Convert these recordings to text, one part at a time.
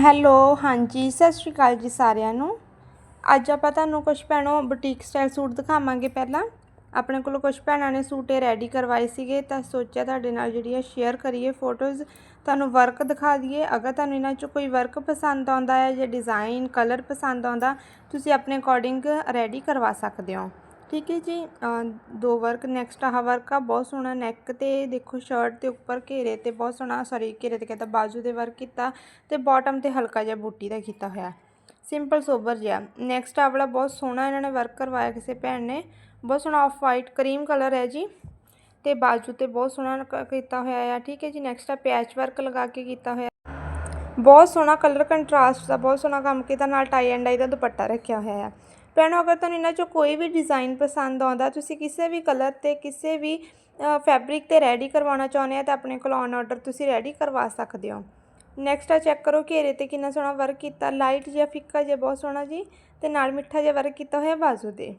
Hello, ਹਾਂਜੀ, ਸਤਿ ਸ਼੍ਰੀ ਅਕਾਲ ਜੀ ਸਾਰਿਆਂ ਨੂੰ। ਅੱਜ ਆਪਾਂ ਤੁਹਾਨੂੰ ਕੁਝ ਭੈਣੋ ਬੁਟੀਕ ਸਟਾਈਲ ਸੂਟ ਦਿਖਾਵਾਂਗੇ ਪਹਿਲਾਂ। ਆਪਣੇ ਕੋਲ ਕੁਝ ਭੈਣਾਂ ਨੇ ਸੂਟ ਇਹ ਰੈਡੀ ਕਰਵਾਏ ਸੀਗੇ, ਤਾਂ ਸੋਚਿਆ ਤੁਹਾਡੇ ਨਾਲ ਜਿਹੜੀ ਹੈ ਸ਼ੇਅਰ ਕਰੀਏ ਫੋਟੋਜ਼ ਤੁਹਾਨੂੰ ਵਰਕ ਦਿਖਾ ਦਈਏ। ਅਗਰ ਤੁਹਾਨੂੰ ਇਹਨਾਂ 'ਚੋਂ ਕੋਈ ਵਰਕ ਪਸੰਦ ਆਉਂਦਾ ਹੈ ਜਾਂ ਡਿਜ਼ਾਈਨ ਕਲਰ ਪਸੰਦ ਆਉਂਦਾ, ਤੁਸੀਂ ਆਪਣੇ ਅਕੋਰਡਿੰਗ ਰੈਡੀ ਕਰਵਾ ਸਕਦੇ ਹੋ। ਠੀਕ ਹੈ ਜੀ ਦੋ ਵਰਕ ਨੈਕਸਟ ਆਹ ਵਰਕ ਆ, ਬਹੁਤ ਸੋਹਣਾ ਨੈਕ ਤੇ, ਦੇਖੋ ਸ਼ਰਟ ਦੇ ਉੱਪਰ ਘੇਰੇ ਤੇ ਬਹੁਤ ਸੋਹਣਾ ਸੌਰੀ ਘੇਰੇ ਤੇ ਕਹਿੰਦਾ ਬਾਜੂ ਦੇ ਵਰਕ ਕੀਤਾ ਤੇ ਬਾਟਮ ਤੇ ਹਲਕਾ ਜਿਹਾ ਬੂਟੀ ਦਾ ਕੀਤਾ ਹੋਇਆ। ਸਿੰਪਲ ਸੋਬਰ ਜਿਹਾ। ਨੈਕਸਟ ਆ ਵਾਲਾ ਬਹੁਤ ਸੋਹਣਾ ਇਹਨਾਂ ਨੇ ਵਰਕ ਕਰਵਾਇਆ ਕਿਸੇ ਭੈਣ ਨੇ। ਬਹੁਤ ਸੋਹਣਾ ਆਫ ਵਾਈਟ ਕਰੀਮ ਕਲਰ ਹੈ ਜੀ ਤੇ ਬਾਜੂ ਤੇ ਬਹੁਤ ਸੋਹਣਾ ਕ- ਕੀਤਾ ਹੋਇਆ ਆ, ਠੀਕ ਹੈ ਜੀ। ਨੈਕਸਟ ਆ ਪੈਚ ਵਰਕ ਲਗਾ ਕੇ ਕੀਤਾ ਹੋਇਆ। ਬਹੁਤ ਸੋਹਣਾ ਕਲਰ ਕੰਟਰਾਸਟ ਦਾ, ਬਹੁਤ ਸੋਹਣਾ ਕੰਮ ਕੀਤਾ, ਨਾਲ ਟਾਈ ਐਂਡ ਆਈ ਦਾ ਦੁਪੱਟਾ ਰੱਖਿਆ ਹੋਇਆ ਆ। ਭੈਣੋ, ਅਗਰ ਤੁਹਾਨੂੰ ਇਹਨਾਂ ਚੋਂ ਕੋਈ ਵੀ ਡਿਜ਼ਾਈਨ ਪਸੰਦ ਆਉਂਦਾ, ਤੁਸੀਂ ਕਿਸੇ ਵੀ ਕਲਰ ਤੇ, ਕਿਸੇ ਵੀ ਫੈਬਰਿਕ ਤੇ ਰੈਡੀ ਕਰਵਾਉਣਾ ਚਾਹੁੰਦੇ ਆ, ਤਾਂ ਆਪਣੇ ਕੋਲ ਔਨ ਆਰਡਰ ਤੁਸੀਂ ਰੈਡੀ ਕਰਵਾ ਸਕਦੇ ਹੋ। ਨੈਕਸਟ ਆ ਚੈੱਕ ਕਰੋ ਘੇਰੇ ਤੇ ਕਿੰਨਾ ਸੋਹਣਾ ਵਰਕ ਕੀਤਾ। ਲਾਈਟ ਜਿਹਾ, ਫਿੱਕਾ ਜਿਹਾ, ਬਹੁਤ ਸੋਹਣਾ ਜੀ, ਤੇ ਨਾਲ ਮਿੱਠਾ ਜਿਹਾ ਵਰਕ ਕੀਤਾ ਹੋਇਆ ਬਾਜ਼ੂ ਤੇ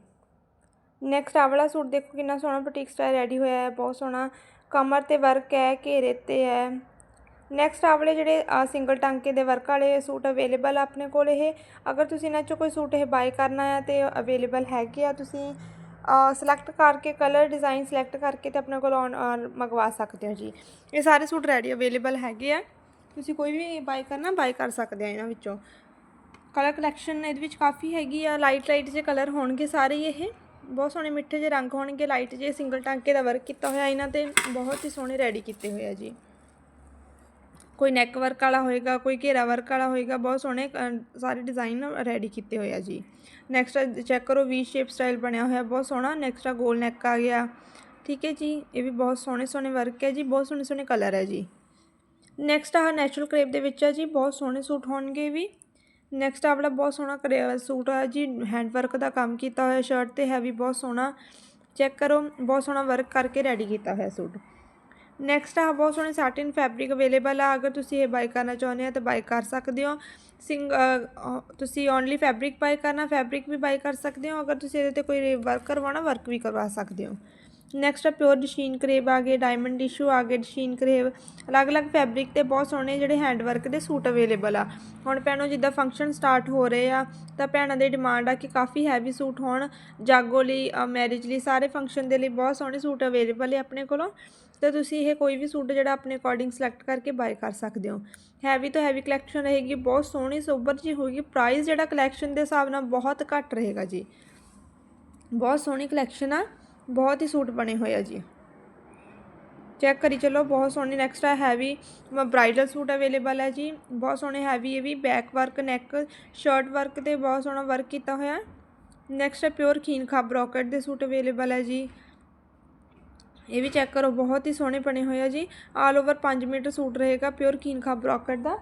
ਨੈਕਸਟ ਆ ਵਾਲਾ ਸੂਟ ਦੇਖੋ ਕਿੰਨਾ ਸੋਹਣਾ ਬੁਟੀਕ ਸਟਾਈਲ ਰੈਡੀ ਹੋਇਆ ਹੈ, ਬਹੁਤ ਸੋਹਣਾ। ਕਮਰ ਤੇ ਵਰਕ ਹੈ, ਘੇਰੇ ਤੇ ਹੈ। ਨੈਕਸਟ ਆਹ ਵਾਲੇ ਜਿਹੜੇ ਸਿੰਗਲ ਟਾਂਕੇ ਦੇ ਵਰਕ ਵਾਲੇ ਸੂਟ ਅਵੇਲੇਬਲ ਆ ਆਪਣੇ ਕੋਲ ਇਹ। ਅਗਰ ਤੁਸੀਂ ਇਹਨਾਂ ਚੋਂ ਕੋਈ ਸੂਟ ਇਹ ਬਾਈ ਕਰਨਾ ਹੈ ਤੇ ਅਵੇਲੇਬਲ ਹੈਗੇ ਆ, ਤੁਸੀਂ ਸਿਲੈਕਟ ਕਰਕੇ ਕਲਰ ਡਿਜ਼ਾਈਨ ਸਿਲੈਕਟ ਕਰਕੇ ਤੇ ਆਪਣੇ ਕੋਲ ਔਨ ਮੰਗਵਾ ਸਕਦੇ ਹੋ ਜੀ। ਇਹ ਸਾਰੇ ਸੂਟ ਰੈਡੀ ਅਵੇਲੇਬਲ ਹੈਗੇ ਆ। ਤੁਸੀਂ ਕੋਈ ਵੀ ਬਾਈ ਕਰਨਾ ਬਾਈ ਕਰ ਸਕਦੇ ਆ ਇਹਨਾਂ ਵਿੱਚੋਂ। ਕਲਰ ਕਲੈਕਸ਼ਨ ਇਹਦੇ ਵਿੱਚ ਕਾਫੀ ਹੈਗੀ ਆ। ਲਾਈਟ ਲਾਈਟ ਜਿਹੇ ਕਲਰ ਹੋਣਗੇ ਸਾਰੇ ਹੀ ਇਹ। ਬਹੁਤ ਸੋਹਣੇ ਮਿੱਠੇ ਜਿਹੇ ਰੰਗ ਹੋਣਗੇ। ਲਾਈਟ ਜਿਹੇ ਸਿੰਗਲ ਟਾਂਕੇ ਦਾ ਵਰਕ ਕੀਤਾ ਹੋਇਆ ਇਹਨਾਂ ਤੇ। ਬਹੁਤ ਹੀ ਸੋਹਣੇ ਰੈਡੀ ਕੀਤੇ ਹੋਏ ਆ ਜੀ। ਕੋਈ ਨੈਕ ਵਰਕ ਵਾਲਾ ਹੋਏਗਾ, ਕੋਈ ਘੇਰਾ ਵਰਕ ਵਾਲਾ ਹੋਏਗਾ, ਬਹੁਤ ਸੋਹਣੇ ਸਾਰੇ ਡਿਜ਼ਾਈਨ ਰੈਡੀ ਕੀਤੇ ਹੋਏ ਆ ਜੀ। ਨੈਕਸਟ ਚੈੱਕ ਕਰੋ ਵੀ ਸ਼ੇਪ ਸਟਾਈਲ ਬਣਿਆ ਹੋਇਆ, ਬਹੁਤ ਸੋਹਣਾ ਨੈਕਸਟ ਆ ਗੋਲ ਨੈਕ ਆ ਗਿਆ। ਠੀਕ ਹੈ ਜੀ, ਇਹ ਵੀ ਬਹੁਤ ਸੋਹਣੇ ਸੋਹਣੇ ਵਰਕ ਹੈ ਜੀ, ਬਹੁਤ ਸੋਹਣੇ ਸੋਹਣੇ ਕਲਰ ਹੈ ਜੀ। ਨੈਕਸਟ ਆ ਨੈਚੁਰਲ ਕਰੇਪ ਦੇ ਵਿੱਚ ਆ ਜੀ, ਬਹੁਤ ਸੋਹਣੇ ਸੂਟ ਹੋਣਗੇ ਵੀ। ਨੈਕਸਟ ਆਪਣਾ ਬਹੁਤ ਸੋਹਣਾ ਕਰੇ, ਸੂਟ ਆ ਜੀ ਹੈਂਡ ਵਰਕ ਦਾ ਕੰਮ ਕੀਤਾ ਹੋਇਆ ਸ਼ਰਟ ਤੇ ਹੈਵੀ ਬਹੁਤ ਸੋਹਣਾ। ਚੈੱਕ ਕਰੋ, ਬਹੁਤ ਸੋਹਣਾ ਵਰਕ ਕਰਕੇ ਰੈਡੀ ਕੀਤਾ ਹੋਇਆ ਸੂਟ। ਨੈਕਸਟ ਆ, ਬਹੁਤ ਸੋਹਣੇ ਸਾਟਿਨ ਫੈਬਰਿਕ ਅਵੇਲੇਬਲ ਆ। ਅਗਰ ਤੁਸੀਂ ਇਹ ਬਾਈ ਕਰਨਾ ਚਾਹੁੰਦੇ ਆ, ਤਾਂ ਬਾਈ ਕਰ ਸਕਦੇ ਹੋ। ਸਿੰਗ ਤੁਸੀਂ ਓਨਲੀ ਫੈਬਰਿਕ ਬਾਈ ਕਰਨਾ ਫੈਬਰਿਕ ਵੀ ਬਾਈ ਕਰ ਸਕਦੇ ਹੋ। ਅਗਰ ਤੁਸੀਂ ਇਹਦੇ ਤੇ ਕੋਈ ਵਰਕ ਕਰਵਾਉਣਾ ਵਰਕ ਵੀ ਕਰਵਾ ਸਕਦੇ ਹੋ। ਨੈਕਸਟ ਆ ਪਿਓਰ ਡਿਸ਼ੀਨ ਕਰੇਬ ਆ ਗਏ ਡਾਇਮੰਡ ਟਿਸ਼ੂ ਆ ਗਏ ਡਿਸ਼ੀਨ ਕਰੇਬ ਅਲੱਗ-ਅਲੱਗ ਫੈਬਰਿਕ ਤੇ ਬਹੁਤ ਸੋਹਣੇ ਜਿਹੜੇ ਹੈਂਡ ਵਰਕ ਦੇ ਸੂਟ ਅਵੇਲੇਬਲ ਆ। ਹੁਣ ਭੈਣੋ, ਜਿੱਦਾਂ ਫੰਕਸ਼ਨ ਸਟਾਰਟ ਹੋ ਰਹੇ ਆ, ਤਾਂ ਭੈਣਾਂ ਦੇ ਡਿਮਾਂਡ ਆ ਕਿ ਕਾਫੀ ਹੈਵੀ ਸੂਟ ਹੋਣ। ਜਾਗੋ ਲਈ ਮੈਰਿਜ ਲਈ, ਸਾਰੇ ਫੰਕਸ਼ਨ ਦੇ ਲਈ ਬਹੁਤ ਸੋਹਣੇ ਸੂਟ ਅਵੇਲੇਬਲ ਆ ਆਪਣੇ ਕੋਲੋਂ। ਤਾਂ ਤੁਸੀਂ ਇਹ ਕੋਈ ਵੀ ਸੂਟ ਜਿਹੜਾ ਆਪਣੇ ਅਕੋਰਡਿੰਗ ਸਿਲੈਕਟ ਕਰਕੇ ਬਾਏ ਕਰ ਸਕਦੇ ਹੋ। ਹੈਵੀ ਤੋਂ ਹੈਵੀ ਕਲੈਕਸ਼ਨ ਰਹੇਗੀ, ਬਹੁਤ ਸੋਹਣੀ, ਸੋਬਰ ਜੀ ਹੋਏਗੀ ਪ੍ਰਾਈਸ ਜਿਹੜਾ ਕਲੈਕਸ਼ਨ ਦੇ ਹਿਸਾਬ ਨਾਲ ਬਹੁਤ ਘੱਟ ਰਹੇਗਾ ਜੀ। ਬਹੁਤ ਸੋਹਣੀ ਕਲੈਕਸ਼ਨ ਆ, ਬਹੁਤ ਹੀ ਸੂਟ ਬਣੇ ਹੋਏ ਆ ਜੀ। ਚੈੱਕ ਕਰੀ ਚਲੋ, ਬਹੁਤ ਸੋਹਣੀ ਨੈਕਸਟ ਆ ਹੈਵੀ ਬ੍ਰਾਈਡਲ ਸੂਟ ਅਵੇਲੇਬਲ ਹੈ ਜੀ। ਬਹੁਤ ਸੋਹਣੇ ਹੈਵੀ ਇਹ ਵੀ back work neck shirt work ਤੇ ਬਹੁਤ ਸੋਹਣਾ ਵਰਕ ਕੀਤਾ ਹੋਇਆ। ਨੈਕਸਟ ਹੈ ਪਿਓਰ ਖੀਨ ਖਾ ਬ੍ਰੋਕਟ ਦੇ ਸੂਟ ਅਵੇਲੇਬਲ ਹੈ ਜੀ। ਇਹ ਵੀ ਚੈੱਕ ਕਰੋ, ਬਹੁਤ ਹੀ ਸੋਹਣੇ ਬਣੇ ਹੋਏ ਆ ਜੀ। ਆਲ ਓਵਰ 5 ਮੀਟਰ ਸੂਟ ਰਹੇਗਾ ਪਿਓਰ ਕੀਨਖਾ ਬ੍ਰੋਕਟ ਦਾ।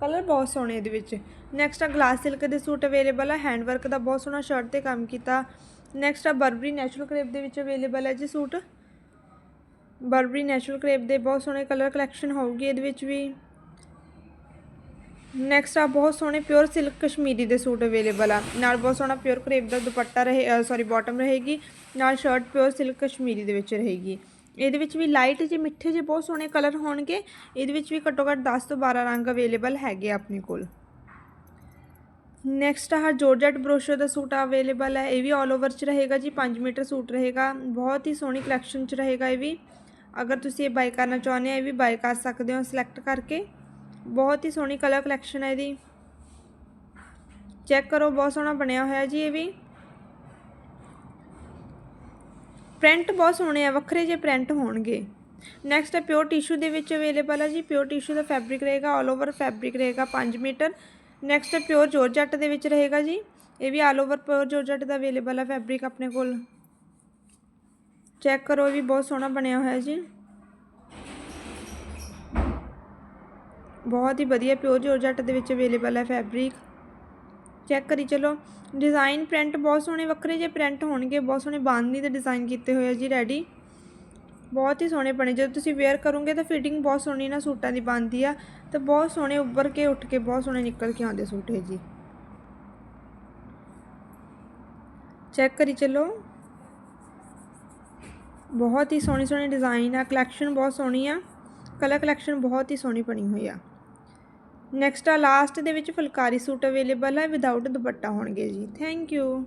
ਕਲਰ ਬਹੁਤ ਸੋਹਣੇ ਇਹਦੇ ਵਿੱਚ। ਨੈਕਸਟ ਆ ਗਲਾਸ ਸਿਲਕ ਦੇ ਸੂਟ ਅਵੇਲੇਬਲ ਆ। ਹੈਂਡ ਵਰਕ ਦਾ ਬਹੁਤ ਸੋਹਣਾ ਸ਼ਰਟ ਤੇ ਕੰਮ ਕੀਤਾ। ਨੈਕਸਟ ਆ ਬਰਬਰੀ ਨੈਚੁਰਲ ਕਰੇਪ ਦੇ ਵਿੱਚ ਅਵੇਲੇਬਲ ਹੈ ਜੀ ਸੂਟ। ਬਰਬਰੀ ਨੈਚੁਰਲ ਕਰੇਪ ਦੇ ਬਹੁਤ ਸੋਹਣੇ ਕਲਰ ਕਲੈਕਸ਼ਨ ਹੋਊਗੀ ਇਹਦੇ ਵਿੱਚ ਵੀ। ਨੈਕਸਟ ਆ, ਬਹੁਤ ਸੋਹਣੇ ਪਿਓਰ ਸਿਲਕ ਕਸ਼ਮੀਰੀ ਦੇ ਸੂਟ ਅਵੇਲੇਬਲ ਆ। ਨਾਲ ਬਹੁਤ ਸੋਹਣਾ ਪਿਓਰ ਕਰੇਪ ਦਾ ਦੁਪੱਟਾ ਰਹੇ ਸੌਰੀ ਬਾਟਮ ਰਹੇਗੀ। ਨਾਲ ਸ਼ਰਟ ਪਿਓਰ ਸਿਲਕ ਕਸ਼ਮੀਰੀ ਦੇ ਵਿੱਚ ਰਹੇਗੀ। ਇਹਦੇ ਵਿੱਚ ਵੀ ਲਾਈਟ ਜੇ, ਮਿੱਠੇ ਜਿਹੇ ਬਹੁਤ ਸੋਹਣੇ ਕਲਰ ਹੋਣਗੇ। ਇਹਦੇ ਵਿੱਚ ਵੀ ਘੱਟੋ ਘੱਟ 10 ਤੋਂ 12 ਰੰਗ ਅਵੇਲੇਬਲ ਹੈਗੇ ਆ ਆਪਣੇ ਕੋਲ। ਨੈਕਸਟ ਆ ਜੋਰਜਟ ਬਰੋਸ਼ੋ ਦਾ ਸੂਟ ਅਵੇਲੇਬਲ ਹੈ ਇਹ ਵੀ ਆਲ ਓਵਰ ਚ ਰਹੇਗਾ ਜੀ 5 ਮੀਟਰ ਸੂਟ ਰਹੇਗਾ। ਬਹੁਤ ਹੀ ਸੋਹਣੀ ਕਲੈਕਸ਼ਨ ਚ ਰਹੇਗਾ ਇਹ ਵੀ। ਅਗਰ ਤੁਸੀਂ ਇਹ ਬਾਈ ਕਰਨਾ ਚਾਹੁੰਦੇ ਆ, ਇਹ ਵੀ ਬਾਈ ਕਰ ਸਕਦੇ ਹੋ ਸਿਲੈਕਟ ਕਰਕੇ। ਬਹੁਤ ਹੀ ਸੋਹਣੀ ਕਲਰ ਕਲੈਕਸ਼ਨ ਹੈ ਇਹਦੀ। ਚੈੱਕ ਕਰੋ, ਬਹੁਤ ਸੋਹਣਾ ਬਣਿਆ ਹੋਇਆ ਜੀ ਇਹ ਵੀ। ਪ੍ਰਿੰਟ ਬਹੁਤ ਸੋਹਣੇ ਆ, ਵੱਖਰੇ ਜਿਹੇ ਪ੍ਰਿੰਟ ਹੋਣਗੇ। ਨੈਕਸਟ ਹੈ ਪਿਓਰ ਟਿਸ਼ੂ ਦੇ ਵਿੱਚ ਅਵੇਲੇਬਲ ਹੈ ਜੀ। ਪਿਓਰ ਟਿਸ਼ੂ ਦਾ ਫੈਬਰਿਕ ਰਹੇਗਾ ਆਲ ਓਵਰ ਫੈਬਰਿਕ ਰਹੇਗਾ 5 ਮੀਟਰ। ਨੈਕਸਟ ਹੈ ਪਿਓਰ ਜੋਰਜੱਟ ਦੇ ਵਿੱਚ ਰਹੇਗਾ ਜੀ। ਇਹ ਵੀ ਆਲ ਓਵਰ ਪਿਓਰ ਜੋਰਜੱਟ ਦਾ ਅਵੇਲੇਬਲ ਹੈ ਫੈਬਰਿਕ ਆਪਣੇ ਕੋਲ। ਚੈੱਕ ਕਰੋ, ਇਹ ਵੀ ਬਹੁਤ ਸੋਹਣਾ ਬਣਿਆ ਹੋਇਆ ਜੀ। ਬਹੁਤ ਹੀ ਵਧੀਆ ਪਿਓਰ ਜੋਰਜੱਟ ਦੇ ਵਿੱਚ ਅਵੇਲੇਬਲ ਹੈ ਫੈਬਰਿਕ ਚੈੱਕ ਕਰੀ ਚਲੋ। ਡਿਜ਼ਾਈਨ ਪ੍ਰਿੰਟ ਬਹੁਤ ਸੋਹਣੇ ਵੱਖਰੇ ਜਿਹੇ ਪ੍ਰਿੰਟ ਹੋਣਗੇ, ਬਹੁਤ ਸੋਹਣੇ ਬਾਂਦਨੀ ਦੇ ਡਿਜ਼ਾਈਨ ਕੀਤੇ ਹੋਏ ਆ ਜੀ ਰੈਡੀ ਬਹੁਤ ਹੀ ਸੋਹਣੇ ਬਣੇ। ਜਦੋਂ ਤੁਸੀਂ ਵੇਅਰ ਕਰੋਗੇ ਤਾਂ ਫਿਟਿੰਗ ਬਹੁਤ ਸੋਹਣੀ ਨਾ ਸੂਟਾਂ ਦੀ ਬਣਦੀ ਆ ਤੇ ਬਹੁਤ ਸੋਹਣੇ ਉੱਭਰ ਕੇ ਉੱਠ ਕੇ ਬਹੁਤ ਸੋਹਣੇ ਨਿਕਲ ਕੇ ਆਉਂਦੇ ਸੂਟ ਹੈ ਜੀ। ਚੈੱਕ ਕਰੀ ਚਲੋ। ਬਹੁਤ ਹੀ ਸੋਹਣੀ ਸੋਹਣੀ ਡਿਜ਼ਾਈਨ ਆ ਕਲੈਕਸ਼ਨ ਬਹੁਤ ਸੋਹਣੀ ਆ। ਕਲਰ ਕਲੈਕਸ਼ਨ ਬਹੁਤ ਹੀ ਸੋਹਣੀ ਬਣੀ ਹੋਈ ਆ। ਨੈਕਸਟ ਆ ਲਾਸਟ ਦੇ ਵਿੱਚ ਫੁਲਕਾਰੀ ਸੂਟ ਅਵੇਲੇਬਲ ਹੈ ਵਿਦਆਊਟ ਦੁਪੱਟਾ ਹੋਣਗੇ ਜੀ। Thank you